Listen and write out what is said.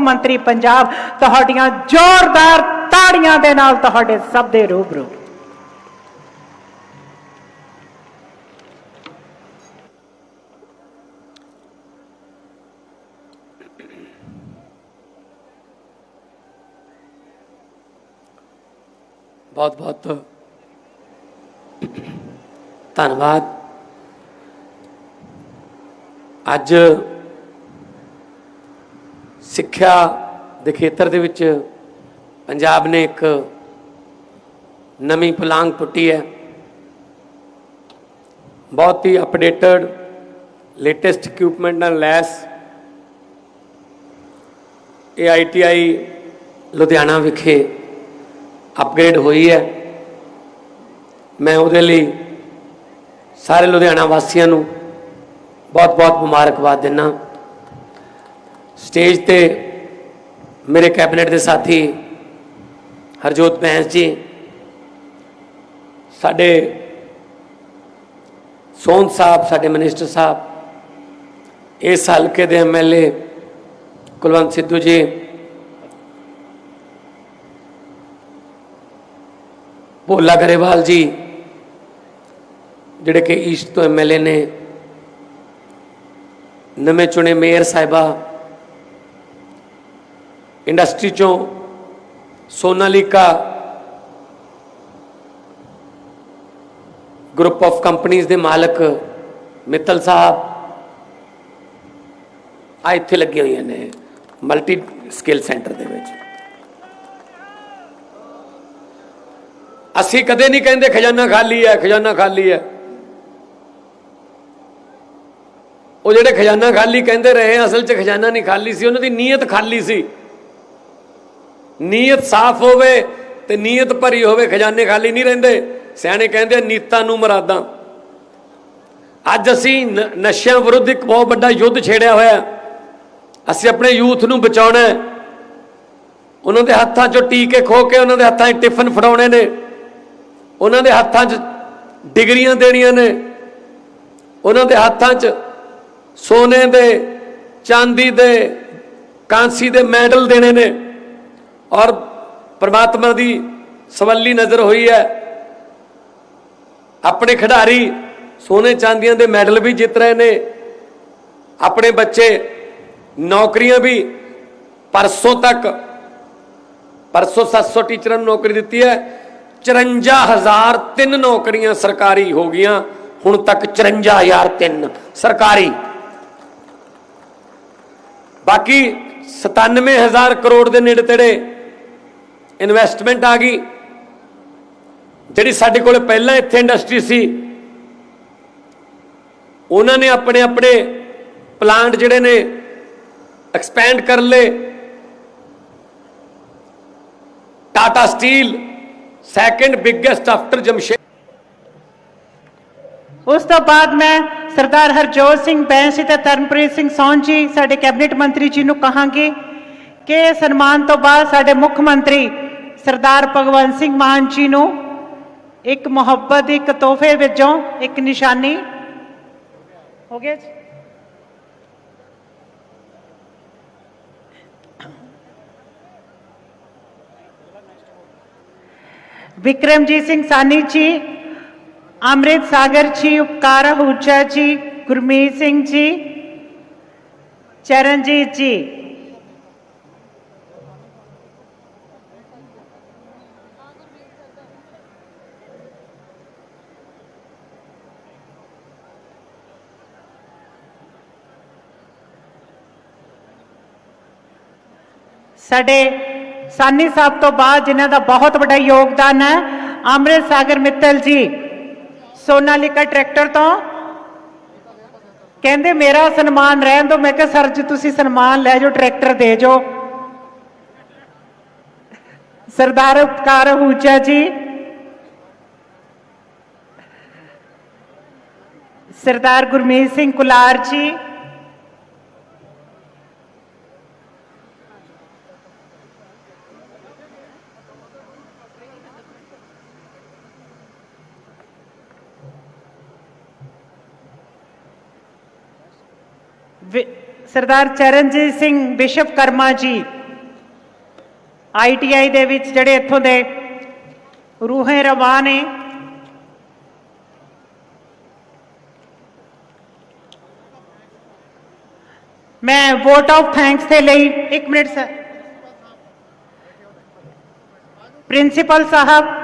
ਮੰਤਰੀ ਪੰਜਾਬ ਤੁਹਾਡੀਆਂ ਜ਼ੋਰਦਾਰ ਤਾੜੀਆਂ ਦੇ ਨਾਲ ਤੁਹਾਡੇ ਸਭ ਦੇ ਰੂਬਰੂ। ਬਹੁਤ ਬਹੁਤ ਧੰਨਵਾਦ। ਅੱਜ ਸਿੱਖਿਆ ਦੇ ਖੇਤਰ ਦੇ ਵਿੱਚ ਪੰਜਾਬ ਨੇ ਇੱਕ ਨਵੀਂ ਪਲਾਂਗ ਪੁੱਟੀ ਹੈ। ਬਹੁਤ ਹੀ ਅਪਡੇਟਡ, ਲੇਟੈਸਟ ਇਕਵਿਪਮੈਂਟ ਨਾਲ ਲੈਸ ਇਹ ਆਈਟੀਆਈ ਲੁਧਿਆਣਾ ਵਿਖੇ ਅਪਗ੍ਰੇਡ ਹੋਈ ਹੈ। ਮੈਂ ਉਹਦੇ ਲਈ ਸਾਰੇ ਲੁਧਿਆਣਾ ਵਾਸੀਆਂ ਨੂੰ ਬਹੁਤ-ਬਹੁਤ ਮੁਬਾਰਕਬਾਦ ਦਿੰਦਾ। ਸਟੇਜ ਤੇ ਮੇਰੇ ਕੈਬਨਿਟ ਦੇ ਸਾਥੀ ਹਰਜੋਤ ਬੈਂਸ ਜੀ, ਸਾਡੇ ਸੋਨ ਸਾਹਿਬ, ਸਾਡੇ ਮਿਨਿਸਟਰ ਸਾਹਿਬ ਇਸ ਹਲਕੇ ਦੇ ਐਮਐਲਏ ਕੁਲਵੰਤ ਸਿੱਧੂ ਜੀ, ਭੋਲਾ ਗਰੇਵਾਲ ਜੀ, ਜਿਹੜੇ ਕਿ ਈਸਟ ਤੋਂ ਐਮਐਲਏ ਨੇ, ਨਵੇਂ ਚੁਣੇ ਮੇਅਰ ਸਾਹਿਬਾ ਇੰਡਸਟਰੀ ਚੋਂ ਸੋਨਾਲੀਕਾ ਗਰੁੱਪ ਆਫ ਕੰਪਨੀਆਂ ਦੇ ਮਾਲਕ ਮਿੱਤਲ ਸਾਹਿਬ ਆ ਇੱਥੇ ਲੱਗੀਆਂ ਹੋਈਆਂ ਨੇ ਮਲਟੀ ਸਕਿੱਲ ਸੈਂਟਰ ਦੇ ਵਿੱਚ। ਅਸੀਂ ਕਦੇ ਨਹੀਂ ਕਹਿੰਦੇ ਖਜ਼ਾਨਾ ਖਾਲੀ ਹੈ, ਖਜ਼ਾਨਾ ਖਾਲੀ ਹੈ। ਉਹ ਜਿਹੜੇ ਖਜ਼ਾਨਾ ਖਾਲੀ ਕਹਿੰਦੇ ਰਹੇ ਅਸਲ 'ਚ ਖਜ਼ਾਨਾ ਨਹੀਂ ਖਾਲੀ ਸੀ, ਉਹਨਾਂ ਦੀ ਨੀਅਤ ਖਾਲੀ ਸੀ। ਨੀਅਤ ਸਾਫ਼ ਹੋਵੇ ਤੇ ਨੀਅਤ ਭਰੀ ਹੋਵੇ, ਖਜ਼ਾਨੇ ਖਾਲੀ ਨਹੀਂ ਰਹਿੰਦੇ। ਸਿਆਣੇ ਕਹਿੰਦੇ ਨੀਤਾਂ ਨੂੰ ਮਰਾਦਾਂ। ਅੱਜ ਅਸੀਂ ਨ- ਨਸ਼ਿਆਂ ਵਿਰੁੱਧ ਇੱਕ ਬਹੁਤ ਵੱਡਾ ਯੁੱਧ ਛੇੜਿਆ ਹੋਇਆ। ਅਸੀਂ ਆਪਣੇ ਯੂਥ ਨੂੰ ਬਚਾਉਣਾ ਹੈ। ਉਹਨਾਂ ਦੇ ਹੱਥਾਂ 'ਚੋਂ ਟੀਕੇ ਖੋ ਕੇ ਉਹਨਾਂ ਦੇ ਹੱਥਾਂ 'ਚ ਟਿਫਨ ਫੜਾਉਣੇ ਨੇ। ਉਹਨਾਂ ਦੇ ਹੱਥਾਂ 'ਚ ਡਿਗਰੀਆਂ ਦੇਣੀਆਂ ਨੇ। ਉਹਨਾਂ ਦੇ ਹੱਥਾਂ 'ਚ ਸੋਨੇ ਦੇ, ਚਾਂਦੀ ਦੇ, ਕਾਂਸੀ ਦੇ ਮੈਡਲ ਦੇਣੇ ਨੇ। ਔਰ ਪ੍ਰਮਾਤਮਾ ਦੀ ਸਵੱਲੀ ਨਜ਼ਰ ਹੋਈ ਹੈ। ਆਪਣੇ ਖਿਡਾਰੀ ਸੋਨੇ ਚਾਂਦੀਆਂ ਦੇ ਮੈਡਲ ਵੀ ਜਿੱਤ ਰਹੇ ਨੇ। ਆਪਣੇ ਬੱਚੇ ਨੌਕਰੀਆਂ ਵੀ ਪਰਸੋਂ ਤੱਕ, ਪਰਸੋਂ 700 ਟੀਚਰਾਂ ਨੂੰ ਨੌਕਰੀ ਦਿੱਤੀ ਹੈ। 54000 ਤਿੰਨ ਨੌਕਰੀਆਂ ਸਰਕਾਰੀ ਹੋ ਗਈਆਂ, ਹੁਣ ਤੱਕ 54000 ਤਿੰਨ ਸਰਕਾਰੀ। ਬਾਕੀ 97000 ਕਰੋੜ ਦੇ ਨੇੜੇ ਤੇੜੇ ਇਨਵੈਸਟਮੈਂਟ ਆ ਗਈ। ਜਿਹੜੀ ਸਾਡੇ ਕੋਲ ਪਹਿਲਾਂ ਇੱਥੇ ਇੰਡਸਟਰੀ ਸੀ, ਉਹਨਾਂ ਨੇ ਆਪਣੇ ਆਪਣੇ ਪਲਾਂਟ ਜਿਹੜੇ ਨੇ ਐਕਸਪੈਂਡ ਕਰ ਲਏ। Tata steel second biggest after Jamshed ਉਸ ਤੋਂ ਬਾਅਦ ਮੈਂ ਸਰਦਾਰ ਹਰਜੋਤ ਸਿੰਘ ਬੈਂਸ ਤੇ ਤਰਨਪ੍ਰੀਤ ਸਿੰਘ ਸੌਨ ਜੀ, ਸਾਡੇ ਕੈਬਨਿਟ ਮੰਤਰੀ ਜੀ ਨੂੰ ਕਹਾਂਗੀ ਕਿ ਸਨਮਾਨ ਤੋਂ ਬਾਅਦ ਸਾਡੇ ਮੁੱਖ ਮੰਤਰੀ ਸਰਦਾਰ ਭਗਵੰਤ ਸਿੰਘ ਮਾਨ ਜੀ ਨੂੰ ਇੱਕ ਮੁਹੱਬਤ ਦੀ ਇੱਕ ਤੋਹਫੇ ਵਜੋਂ ਇੱਕ ਨਿਸ਼ਾਨੀ। ਹੋ ਗਿਆ ਜੀ? ਵਿਕਰਮਜੀਤ ਸਿੰਘ ਸਾਨੀ ਜੀ, ਅੰਮ੍ਰਿਤ ਸਾਗਰ ਜੀ, ਉਪਕਾਰ ਹੂਚਾ ਜੀ, ਗੁਰਮੀਤ ਸਿੰਘ ਜੀ, ਚਰਨਜੀਤ ਜੀ। ਸਾਡੇ ਸਾਨੀ ਸਾਹਿਬ ਤੋਂ ਬਾਅਦ ਜਿਨ੍ਹਾਂ ਦਾ ਬਹੁਤ ਵੱਡਾ ਯੋਗਦਾਨ ਹੈ, ਅੰਮ੍ਰਿਤ ਸਾਗਰ ਮਿੱਤਲ ਜੀ, ਸੋਨਾਲੀਕਾ ਟਰੈਕਟਰ ਤੋਂ। ਕਹਿੰਦੇ, ਮੇਰਾ ਸਨਮਾਨ ਰਹਿਣ ਦਿਓ। ਮੈਂ ਕਿਹਾ, ਸਰ ਜੀ, ਤੁਸੀਂ ਸਨਮਾਨ ਲੈ ਜਾਓ, ਟਰੈਕਟਰ ਦੇ ਜਾਓ। ਸਰਦਾਰ ਉਪਕਾਰ ਹੂਚਾ ਜੀ। ਸਰਦਾਰ ਗੁਰਮੀਤ ਸਿੰਘ ਕੁਲਾਰ ਜੀ। ਸਰਦਾਰ ਚਰਨਜੀਤ ਸਿੰਘ ਵਿਸ਼ਵਕਰਮਾ ਜੀ ਆਈਟੀਆਈ ਦੇ ਵਿੱਚ ਜਿਹੜੇ ਇੱਥੋਂ ਦੇ ਰੂਹੇ ਰਵਾਨ ਨੇ ਮੈਂ ਵੋਟ ਆਫ ਥੈਂਕਸ ਦੇ ਲਈ 1 ਮਿੰਟ ਸਰ ਪ੍ਰਿੰਸੀਪਲ ਸਾਹਿਬ